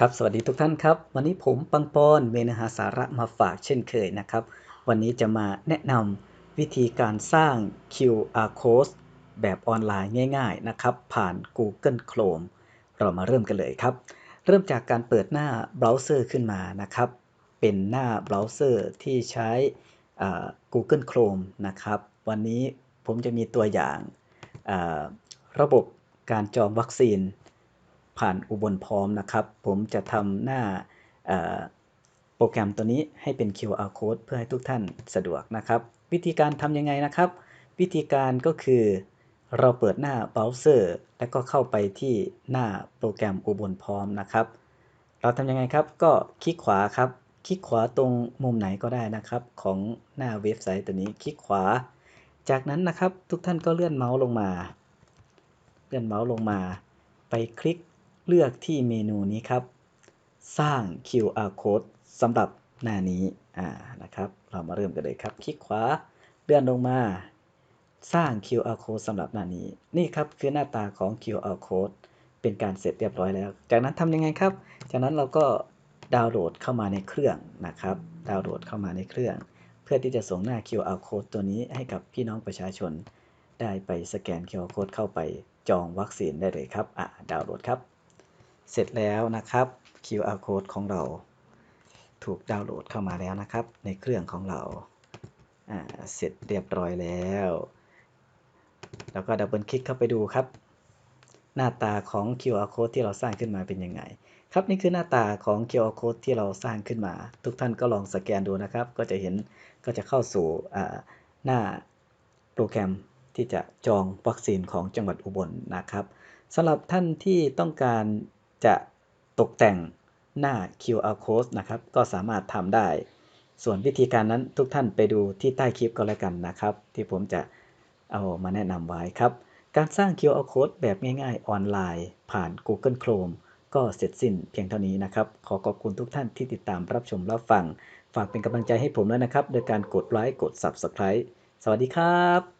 ครับ สวัสดีทุกท่านครับ วันนี้ผมปังปอนมีเนื้อหาสาระมาฝากเช่นเคยนะครับ วันนี้จะมาแนะนำวิธีการสร้าง QR code แบบออนไลน์ง่าย ๆ นะครับ ผ่าน Google Chrome เรามาเริ่มกันเลยครับ เริ่มจากการเปิดหน้าเบราว์เซอร์ขึ้นมานะครับ เป็นหน้าเบราว์เซอร์ที่ใช้ Google Chrome นะครับ วันนี้ผมจะมีตัวอย่างระบบการจองวัคซีน ผ่านอุบลพร้อมนะครับ ผมจะทำหน้าโปรแกรมตัวนี้ให้เป็น QR code เพื่อให้ทุกท่านสะดวกนะครับ วิธีการทำยังไงนะครับ วิธีการก็คือ เราเปิดหน้าเบราว์เซอร์ แล้วก็เข้าไปที่หน้าโปรแกรมอุบลพร้อมนะครับ เราทำยังไงครับก็คลิกขวาครับ คลิกขวาตรงมุมไหนก็ได้นะครับ ของหน้าเว็บไซต์ตัวนี้คลิกขวา จากนั้นนะครับทุกท่านก็เลื่อนเมาส์ลงมา เลื่อนเมาส์ลงมา ไปคลิก เลือกที่เมนูนี้ครับ สร้าง QR code สำหรับหน้านี้อ่านะครับ เรามาเริ่มกันเลยครับ คลิกขวาเลื่อนลงมา สร้าง QR code สำหรับหน้านี้ นี่ครับคือหน้าตาของ QR code เป็นการเสร็จเรียบร้อยแล้ว จากนั้นทำยังไงครับ จากนั้นเราก็ดาวน์โหลดเข้ามาในเครื่องนะครับ ดาวน์โหลดเข้ามาในเครื่อง เพื่อที่จะส่งหน้า QR code ตัวนี้ให้กับพี่น้องประชาชน ได้ไปสแกน QR code เข้าไปจองวัคซีนได้เลยครับ อะ ดาวน์โหลดครับ เสร็จแล้วนะครับ QR code ของเรา ถูกดาวน์โหลดเข้ามาแล้วนะครับ ในเครื่องของเราเสร็จเรียบร้อยแล้ว แล้วก็ดับเบิลคลิกเข้าไปดูครับ หน้าตาของ QR code ที่เราสร้างขึ้นมาเป็นยังไง ครับนี่คือหน้าตาของ QR code ที่เราสร้างขึ้นมา ทุกท่านก็ลองสแกนดูนะครับ ก็จะเห็นก็จะเข้าสู่หน้าโปรแกรมที่จะจองวัคซีนของจังหวัดอุบลนะครับสำหรับท่านที่ต้องการ จะตกแต่งหน้า QR code นะครับ ก็สามารถทำได้ ส่วนวิธีการนั้นทุกท่านไปดูที่ใต้คลิปก็แล้วกันนะครับ ที่ผมจะเอามาแนะนำไว้ครับ การสร้าง QR code แบบง่ายๆ ออนไลน์ ผ่าน Google Chrome ก็เสร็จสิ้นเพียงเท่านี้นะครับ ขอขอบคุณทุกท่านที่ติดตามรับชมรับฟัง ฝากเป็นกำลังใจให้ผมด้วยนะครับ โดยการกดไลค์กด Subscribe สวัสดีครับ